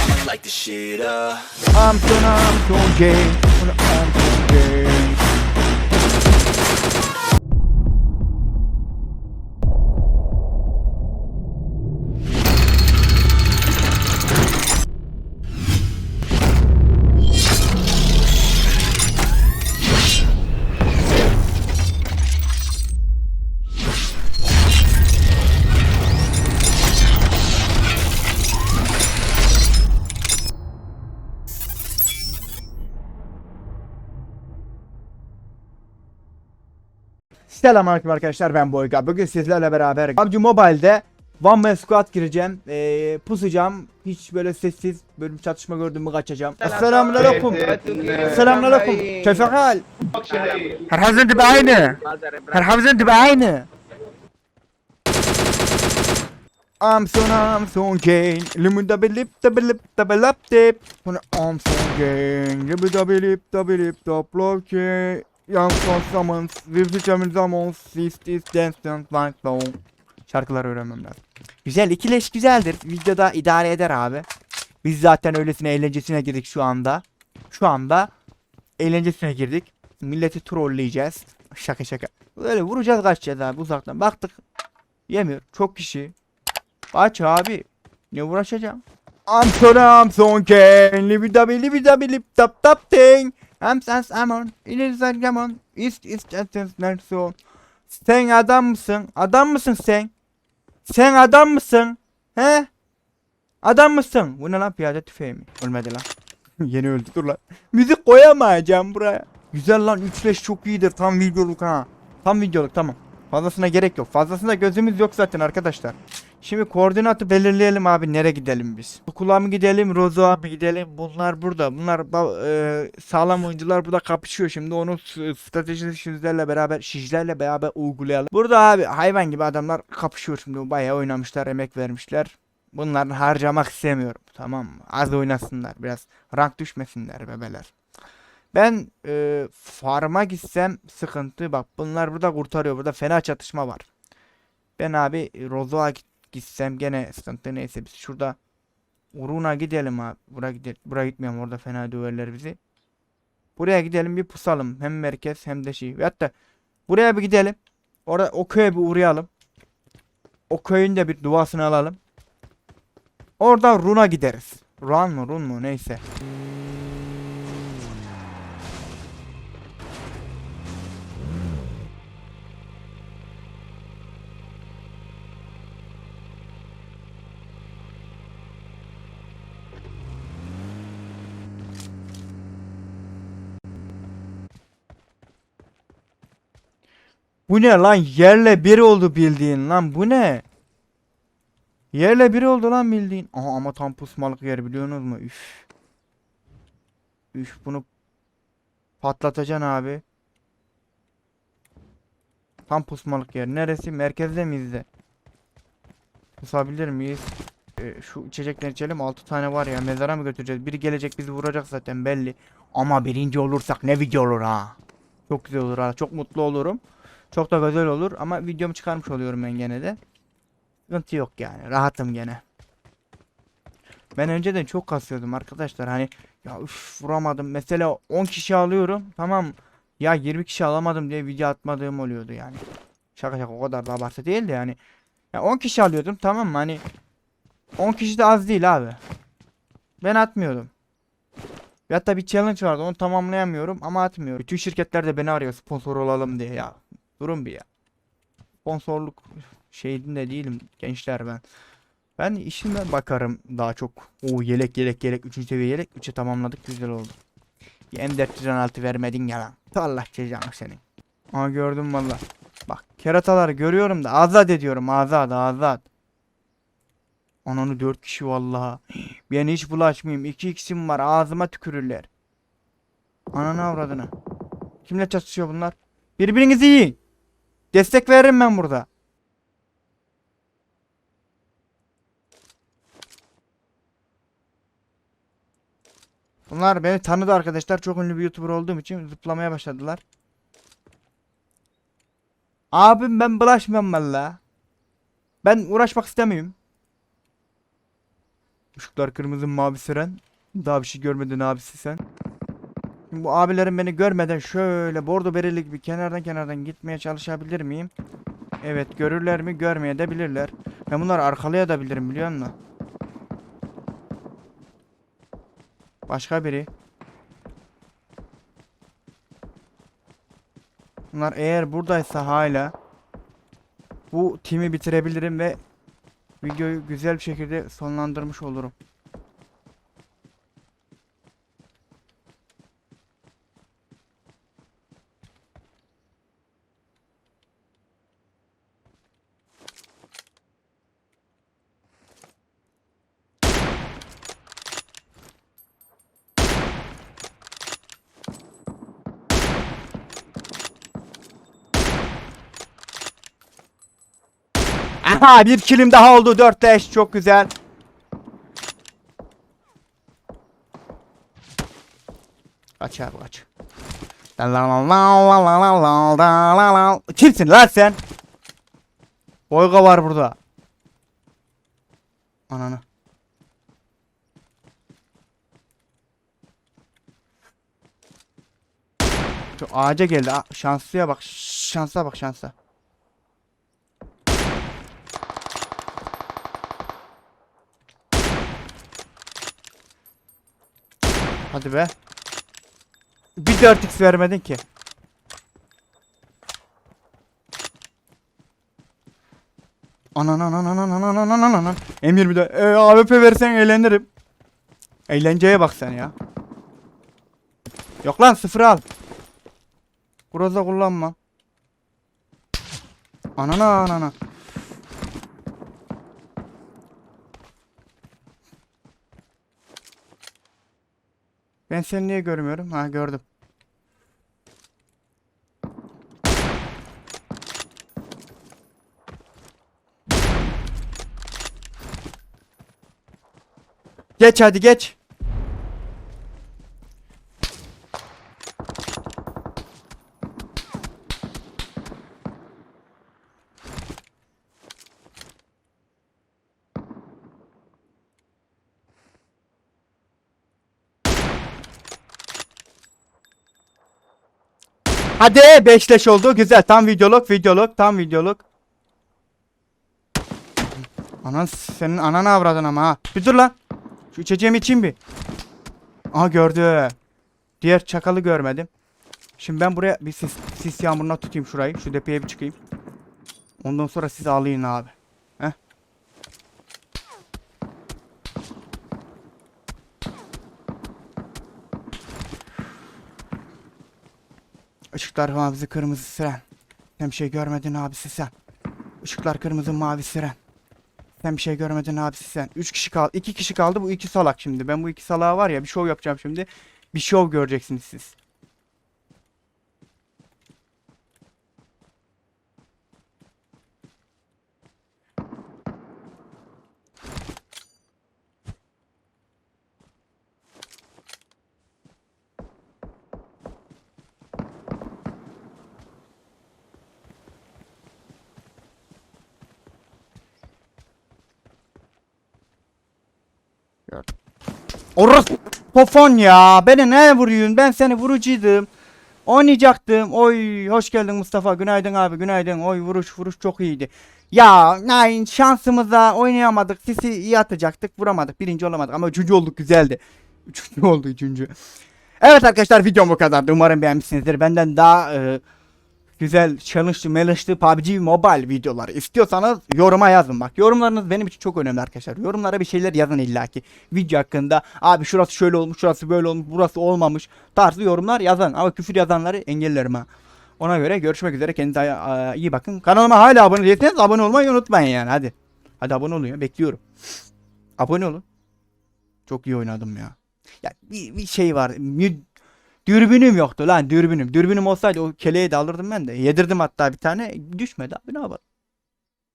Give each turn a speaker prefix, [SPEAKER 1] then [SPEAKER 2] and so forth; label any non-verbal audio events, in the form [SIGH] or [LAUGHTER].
[SPEAKER 1] I'ma light the shit.
[SPEAKER 2] I'm son, I'm son gay. I'm son gay. Selamünaleyküm arkadaşlar ben Boyga. Bugün sizlerle beraber PUBG Mobile'de One Man Squad gireceğim. Ee, pusacağım. Hiç böyle sessiz bir çatışma gördüm mü kaçacağım. Selamünaleyküm. Selamünaleyküm. Keyfe hal? Herkesin tipi aynı. Herkesin tipi aynı. I'm son I'm son gay. Limu da bilip da bilip da bilip dip. I'm son gay. Limu da bilip da bilip da bloke. Young son summons. With the champion summons. This is dance dance like long. Şarkılar öğrenmem lazım. Güzel ikileş güzeldir. Videoda idare eder abi. Biz zaten öylesine eğlencesine girdik şu anda. Şu anda eğlencesine girdik. Milleti trolleyeceğiz. Şaka şaka. Böyle vuracağız kaçacağız abi uzaktan. Baktık. Yemiyor. Çok kişi. Aç abi. Ne uğraşacağım? I'm so I'm so can live da live da lip tap tap ting. I'm sans amon. A gamon. Ist ist not so. Sen adam mısın? Adam mısın sen? Sen adam mısın? He? Adam mısın? Bu ne lan piyade tüfeği mi? Ölmedi lan. [LAUGHS] Yeni öldü dur lan. Müzik koyamayacağım buraya. Güzel lan 3-5 çok iyidir tam videoluk ha. Tam videoluk tamam. Fazlasına gerek yok. Fazlasında gözümüz yok zaten arkadaşlar. Şimdi koordinatı belirleyelim abi nereye gidelim biz. Okula mı gidelim, Rozo'a mı gidelim? Bunlar burada. Bunlar e, sağlam oyuncular burada kapışıyor. Şimdi onu s- stratejisi sizlerle beraber, şişlerle beraber uygulayalım. Burada abi hayvan gibi adamlar kapışıyor şimdi. Bayağı oynamışlar, emek vermişler. Bunları harcamak istemiyorum. Tamam mı? Az oynasınlar biraz. Rank düşmesinler bebeler. Ben e, farma gitsem sıkıntı. Bak bunlar burada kurtarıyor. Burada fena çatışma var. Ben abi Rozo'a git gitsem gene sıkıntı neyse biz şurada Uruna gidelim abi. Buraya gidelim. Buraya gitmiyorum orada fena döverler bizi. Buraya gidelim bir pusalım. Hem merkez hem de şey. Ve hatta buraya bir gidelim. Orada o köye bir uğrayalım. O köyün de bir duasını alalım. Orada Run'a gideriz. Run mu Run mu neyse. Bu ne lan? Yerle bir oldu bildiğin lan. Bu ne? Yerle bir oldu lan bildiğin. Aha ama tam pusmalık yer biliyorsunuz mu? Üf. Üf bunu patlatacaksın abi. Tam pusmalık yer. Neresi? Merkezde miyiz de? Pusabilir miyiz? Ee, şu içecekleri içelim. 6 tane var ya. Mezara mı götüreceğiz? Biri gelecek bizi vuracak zaten belli. Ama birinci olursak ne video olur ha. Çok güzel olur ha. Çok mutlu olurum. Çok da güzel olur ama videomu çıkarmış oluyorum ben gene de. Sıkıntı yok yani. Rahatım gene. Ben önceden çok kasıyordum arkadaşlar. Hani ya üf vuramadım. Mesela 10 kişi alıyorum. Tamam. Ya 20 kişi alamadım diye video atmadığım oluyordu yani. Şaka şaka o kadar da abartı değil de yani. Ya 10 kişi alıyordum tamam mı? Hani 10 kişi de az değil abi. Ben atmıyordum. Ve hatta bir challenge vardı onu tamamlayamıyorum ama atmıyorum. Bütün şirketler de beni arıyor sponsor olalım diye ya. Durun bir ya. Sponsorluk şeyinde değilim gençler ben. Ben işime bakarım daha çok. O yelek yelek yelek 3. seviye yelek 3'ü tamamladık güzel oldu. Bir M416 vermedin ya lan. Allah cezanı senin. Aa gördüm valla. Bak kerataları görüyorum da azat ediyorum azat azat. Ananı 4 kişi vallahi. Ben hiç bulaşmayayım. 2 x'im var ağzıma tükürürler. Ananı avradını. Kimle çatışıyor bunlar? Birbirinizi yiyin. Destek veririm ben burada. Bunlar beni tanıdı arkadaşlar. Çok ünlü bir YouTuber olduğum için zıplamaya başladılar. Abim ben bulaşmıyorum valla. Ben uğraşmak istemiyorum. Işıklar kırmızı mavi siren. Daha bir şey görmedin abisi sen. Bu abilerim beni görmeden şöyle bordo bereli gibi kenardan kenardan gitmeye çalışabilir miyim? Evet görürler mi? Görmeye de bilirler. Ben bunları arkalayabilirim biliyor musun? Başka biri. Bunlar eğer buradaysa hala bu timi bitirebilirim ve videoyu güzel bir şekilde sonlandırmış olurum. Aha bir kilim daha oldu. 4 leş çok güzel. Kaç abi kaç. Kimsin lan sen? Boyga var burada. Ananı. Şu ağaca geldi. Şanslıya bak. Şansa bak şansa. Hadi be. Bir 4x vermedin ki. Anan anan anan anan anan anan anan. Emir bir de e, AWP versen eğlenirim. Eğlenceye bak sen ya. Yok lan sıfır al. Groza kullanma. Anana anana. Ben seni niye görmüyorum? Ha gördüm. Geç hadi geç. Hadi beşleş oldu. Güzel. Tam videoluk, videoluk, tam videoluk. Anan senin ananı avradın ama ha. Bir dur lan. Şu içeceğimi içeyim bir. Aha gördü. Diğer çakalı görmedim. Şimdi ben buraya bir sis, sis yağmuruna tutayım şurayı. Şu depeye bir çıkayım. Ondan sonra siz alayım abi. Heh. Işıklar mavi kırmızı siren. Sen bir şey görmedin abisi sen. Işıklar kırmızı mavi siren. Sen bir şey görmedin abisi sen. Üç kişi kaldı. iki kişi kaldı. Bu iki salak şimdi. Ben bu iki salağa var ya bir şov yapacağım şimdi. Bir şov göreceksiniz siz. Orası pofon ya. Beni ne vuruyorsun? Ben seni vurucuydum. Oynayacaktım. Oy hoş geldin Mustafa. Günaydın abi. Günaydın. Oy vuruş vuruş çok iyiydi. Ya nein şansımıza oynayamadık. Sisi iyi atacaktık. Vuramadık. Birinci olamadık ama üçüncü olduk. Güzeldi. [LAUGHS] Üçüncü oldu üçüncü. Evet arkadaşlar videom bu kadardı. Umarım beğenmişsinizdir. Benden daha e, güzel challenge'lı melange'lı PUBG Mobile videoları istiyorsanız yoruma yazın bak. Yorumlarınız benim için çok önemli arkadaşlar. Yorumlara bir şeyler yazın illaki. Video hakkında abi şurası şöyle olmuş, şurası böyle olmuş, burası olmamış tarzı yorumlar yazın. Ama küfür yazanları engellerim ha. Ona göre görüşmek üzere. Kendinize iyi bakın. Kanalıma hala abone değilseniz abone olmayı unutmayın yani. Hadi. Hadi abone olun ya. Bekliyorum. Abone olun. Çok iyi oynadım ya. Ya bir, bir şey var. Mü- Dürbünüm yoktu lan dürbünüm. Dürbünüm olsaydı o keleği de alırdım ben de. Yedirdim hatta bir tane. Düşmedi abi ne yapalım.